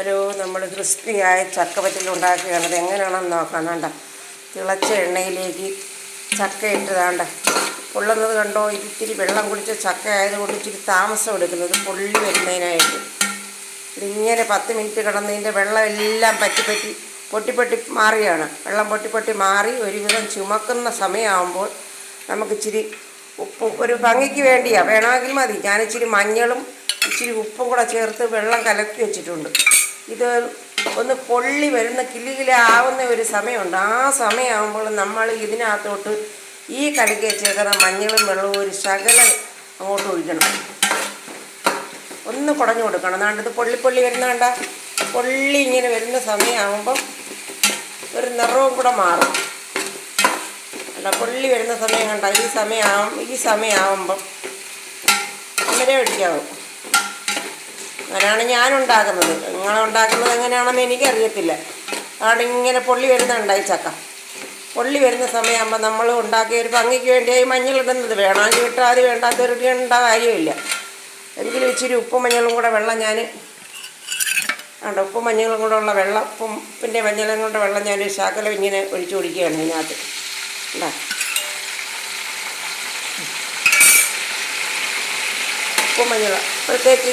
ഒരു നമ്മൾ ക്രിസ്പിയായ ചക്കപ്പറ്റിൽ ഉണ്ടാക്കുകയാണ് അത് എങ്ങനെയാണെന്ന് നോക്കാം. വേണ്ട തിളച്ച എണ്ണയിലേക്ക് ചക്ക ഇട്ടതാണ്ട പൊള്ളുന്നത് കണ്ടോ? ഇത് ഇത്തിരി വെള്ളം കുടിച്ച ചക്ക ആയതുകൊണ്ട് ഇച്ചിരി താമസം എടുക്കുന്നത് പൊള്ളി വരുന്നതിനായിട്ട്. ഇതിങ്ങനെ പത്ത് മിനിറ്റ് കിടന്നതിന്റെ വെള്ളം എല്ലാം പറ്റി പറ്റി പൊട്ടി പൊട്ടി മാറിയാണ്. വെള്ളം പൊട്ടിപ്പൊട്ടി പൊട്ടി മാറി ഒരുവിധം ചുമക്കുന്ന സമയമാകുമ്പോൾ നമുക്ക് ഇച്ചിരി ഉപ്പ് ഒരു ഭംഗിക്ക് വേണ്ടിയാ. വേണമെങ്കിൽ മതി. ഞാനിച്ചിരി മഞ്ഞളും ഇച്ചിരി ഉപ്പും കൂടെ ചേർത്ത് വെള്ളം കലക്കി വെച്ചിട്ടുണ്ട്. ഇത് ഒന്ന് പൊള്ളി വരുന്ന കിലുകില ആവുന്ന ഒരു സമയമുണ്ട്. ആ സമയമാകുമ്പോൾ നമ്മൾ ഇതിനകത്തോട്ട് ഈ കലക്കി വെച്ചേക്കുന്ന മഞ്ഞളും വെള്ളവും ഒരു ശകലം അങ്ങോട്ട് ഒഴിക്കണം. ഒന്ന് കുടഞ്ഞു കൊടുക്കണം. എന്നാണ്ട് ഇത് പൊള്ളി പൊള്ളി വരുന്ന പൊള്ളി ഇങ്ങനെ വരുന്ന സമയമാകുമ്പം ഒരു നിറവും കൂടെ മാറും. അല്ല പൊള്ളി വരുന്ന സമയം കണ്ട? ഈ സമയമാവും ഈ സമയമാകുമ്പം അങ്ങനെ ഒഴിക്കാവും അങ്ങനെയാണ് ഞാൻ ഉണ്ടാക്കുന്നത് നിങ്ങൾ ഉണ്ടാക്കുന്നത് എങ്ങനെയാണെന്ന് എനിക്കറിയത്തില്ല. അവിടെ ഇങ്ങനെ പൊള്ളി വരുന്നുണ്ട് ഈ ചക്ക. പൊള്ളി വരുന്ന സമയമാകുമ്പോൾ നമ്മൾ ഉണ്ടാക്കിയ ഒരു ഭംഗിക്ക് വേണ്ടിയായി മഞ്ഞൾ ഇടുന്നത്. വേണമെങ്കിൽ ഇട്ടാൽ അത് വേണ്ടാത്തവർക്ക് ഇടേണ്ട കാര്യമില്ല. എങ്കിലും ഇച്ചിരി ഉപ്പും മഞ്ഞളും കൂടെ വെള്ളം ഞാൻ ഉണ്ട് ഉപ്പും മഞ്ഞളും കൂടെ ഉള്ള വെള്ളം ഉപ്പും ഉപ്പിന്റെ മഞ്ഞളും കൂടെ വെള്ളം ഞാൻ ശകലം ഇങ്ങനെ ഒഴിച്ചു കുടിക്കുകയാണ് ഇതിനകത്ത് ഉണ്ടാ ഉപ്പും മഞ്ഞളും. അപ്പോഴത്തേക്ക്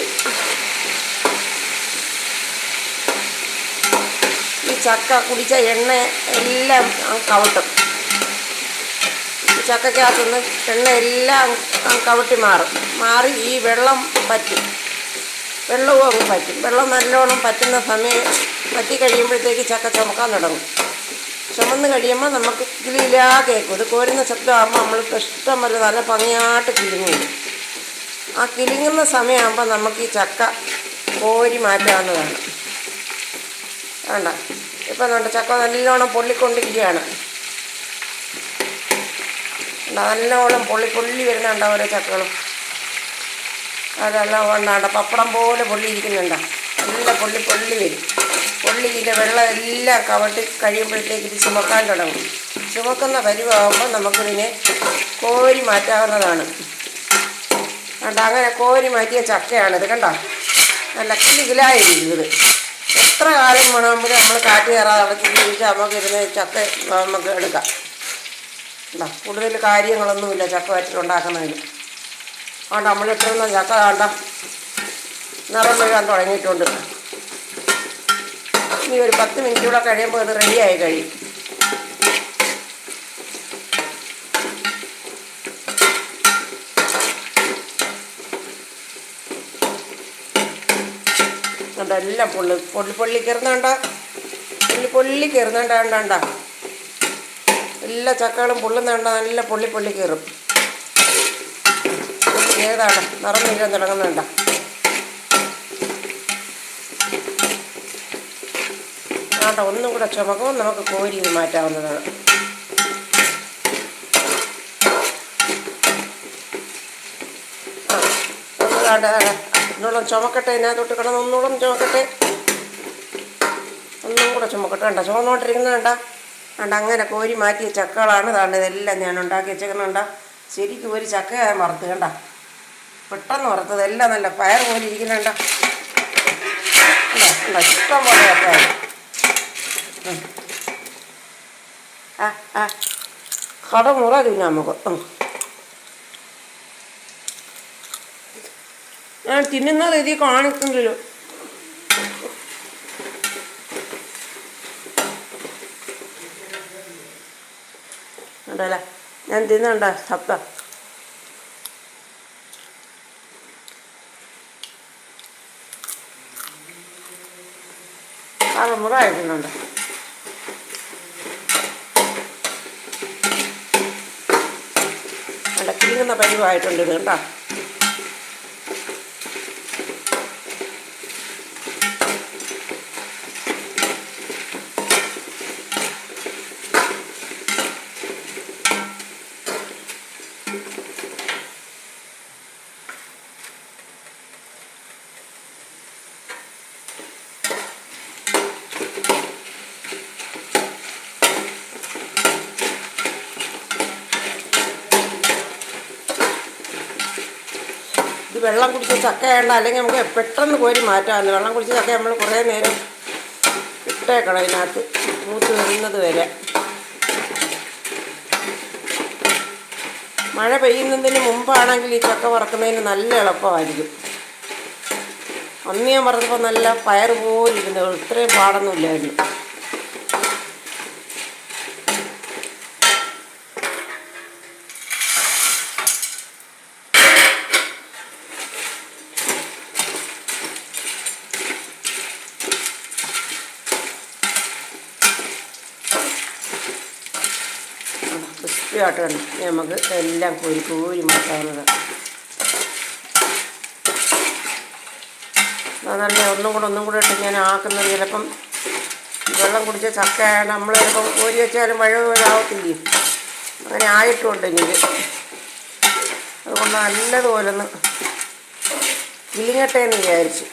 ഈ ചക്ക കുടിച്ച എണ്ണ എല്ലാം കവട്ടും. ഈ ചക്കക്കകത്തുനിന്ന് എണ്ണ എല്ലാം കവട്ടി മാറും. മാറി ഈ വെള്ളം പറ്റും. വെള്ളവും പറ്റും. വെള്ളം നല്ലോണം പറ്റുന്ന സമയം പറ്റി കഴിയുമ്പോഴത്തേക്ക് ചക്ക ചുമക്കാൻ തുടങ്ങും. ചുമന്ന് കഴിയുമ്പോൾ നമുക്ക് കിളിയിലാ കേൾക്കും ഇത് കോരുന്ന ശബ്ദമാകുമ്പോൾ നമ്മൾക്ക് ഇഷ്ടം പോലെ നല്ല ഭംഗിയായിട്ട് കിളിങ്ങും. ആ കിളിങ്ങുന്ന സമയമാകുമ്പോൾ നമുക്ക് ഈ ചക്ക കോരി മാറ്റാവുന്നതാണ്. വേണ്ട. ഇപ്പം വേണ്ട ചക്ക നല്ലോണം പൊള്ളിക്കൊണ്ടിരിക്കുകയാണ്. നല്ലോണം പൊള്ളി പൊള്ളി വരുന്നുണ്ട് ഓരോ ചക്കകളും. അതെല്ലാം ഉണ്ടാണ്ട് പപ്പടം പോലെ പൊള്ളിയിരിക്കുന്നുണ്ട്. നല്ല പൊള്ളി പൊള്ളി വരും. ഇതിന്റെ വെള്ളം എല്ലാം കവട്ടി കഴിയുമ്പോഴത്തേക്ക് ഇത് ചുമക്കാൻ തുടങ്ങും. ചുമക്കുന്ന പരുവാകുമ്പോൾ നമുക്കിതിനെ കോരി മാറ്റാവുന്നതാണ്. കണ്ട? അങ്ങനെ കോരി മാറ്റിയ ചക്കയാണിത് കണ്ട? നല്ല കിലുകിലായിരിക്കുന്നത് എത്ര കാലം വേണമെങ്കിലും നമ്മൾ കാറ്റ് കയറാതെ അടച്ച് ജീവിച്ചാൽ നമുക്ക് ഇതിന് ചക്ക നമുക്ക് എടുക്കാം. കണ്ട? കൂടുതൽ കാര്യങ്ങളൊന്നുമില്ല ചക്ക വച്ചിട്ടുണ്ടാക്കുന്നതിന് അതുകൊണ്ട് നമ്മളിട്ടിരുന്ന ചക്ക കണ്ട? നിറം വീഴാൻ തുടങ്ങിയിട്ടുണ്ട്. ഇനി ഒരു പത്ത് മിനിറ്റ് കൂടെ കഴിയുമ്പോൾ ഇത് റെഡിയായി കഴിയും എല്ലാം പൊള്ളി പൊള്ളി പൊള്ളി കയറുന്നുണ്ട? പൊള്ളി പൊള്ളി കയറുന്നുണ്ട വേണ്ട എല്ലാ ചക്കകളും പൊള്ളുന്നുണ്ട നല്ല പൊള്ളി പൊള്ളി കയറും. ഏതാണ്? നിറം വീഴാൻ തുടങ്ങുന്നുണ്ട? ആണ്ട ഒന്നും കൂടെ ചുമക്കുമ്പോൾ നമുക്ക് കോരി മാറ്റാവുന്നതാണ്. ഒന്നുകൂടെ ചുമക്കട്ടെ ഇതിനകത്തോട്ട് കിടന്ന് ഒന്നുകൂടെ ചുമക്കട്ടെ. ഒന്നും കൂടെ ചുമക്കട്ടെ. കണ്ട ചുമന്നോണ്ടിരിക്കുന്നത് കണ്ട? കണ്ട അങ്ങനെ കോരി മാറ്റിയ ചക്കകളാണ് താണ്ട് ഇതെല്ലാം ഞാൻ ഉണ്ടാക്കി വെച്ചേക്കുന്നുണ്ട ശരിക്കും ഒരു ചക്ക ഞാൻ കണ്ട? പെട്ടെന്ന് വറുത്തത്. എല്ലാം നല്ല പയർ പോലെ ഇരിക്കുന്നുണ്ട? ഇഷ്ടം പോലെ ചക്കയാണ്. ആ ആ. കട മുറ തിന്നാം നമുക്ക്. ഞാൻ തിന്നുന്നത് ഇതിൽ കാണിക്കുന്നില്ലല്ലോ ഉണ്ടല്ലേ? ഞാൻ തിന്നണ്ട ശബ്ദം. ആ മുറ കിളുങ്ങുന്ന പരിവായിട്ടുണ്ട് ഇത് കേട്ടോ. വെള്ളം കുടിച്ച് ചക്ക വേണ്ട അല്ലെങ്കിൽ നമുക്ക് പെട്ടെന്ന് കോരി മാറ്റാമെന്ന് വെള്ളം കുടിച്ച് ചക്ക നമ്മൾ കുറേ നേരം ഇട്ടേക്കണം അതിനകത്ത് മൂത്ത് വരുന്നത് വരെ. മഴ പെയ്യുന്നതിന് മുമ്പാണെങ്കിൽ ഈ ചക്ക വറക്കുന്നതിന് നല്ല എളുപ്പമായിരിക്കും. അന്ന് ഞാൻ പറഞ്ഞപ്പോൾ നല്ല പയർ പോലെ ഇരുന്നു ഇത്രയും പാടൊന്നുമില്ലായിരുന്നു ആയിട്ട് നമുക്ക് എല്ലാം കോരി കോരി മാറ്റാവുന്നത്. അതല്ല ഒന്നും കൂടെ ഒന്നും കൂടെ ഇട്ട് ഞാൻ ആക്കുന്നത് ചിലപ്പം വെള്ളം കുടിച്ച ചക്ക നമ്മൾ ചിലപ്പം കോരി വെച്ചാലും മഴ ഇതാവത്തില്ലേ അങ്ങനെ ആയിട്ടുണ്ട് എനിക്ക് അതുകൊണ്ട് നല്ലതുപോലെ ഒന്ന് കിളിങ്ങട്ടെ എന്ന് വിചാരിച്ചു.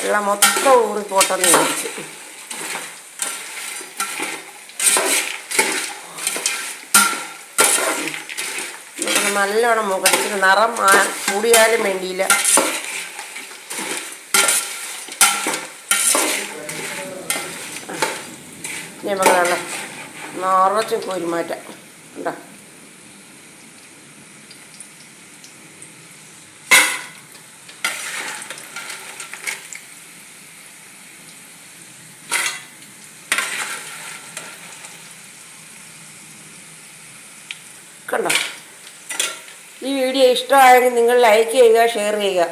വെള്ളം മൊത്തം ഊറിപ്പോട്ടെന്ന് വിചാരിച്ചു നമുക്ക് നല്ലോണം മുഖത്തിന് നിറം കൂടിയാലും വേണ്ടിയില്ല. ഇനി നിറച്ച് നല്ല നിറച്ചും കോരി മാറ്റാം ഉണ്ടോ കണ്ടോ? വീഡിയോ ഇഷ്ടമായെങ്കിൽ നിങ്ങൾ ലൈക്ക് ചെയ്യുക ഷെയർ ചെയ്യുക.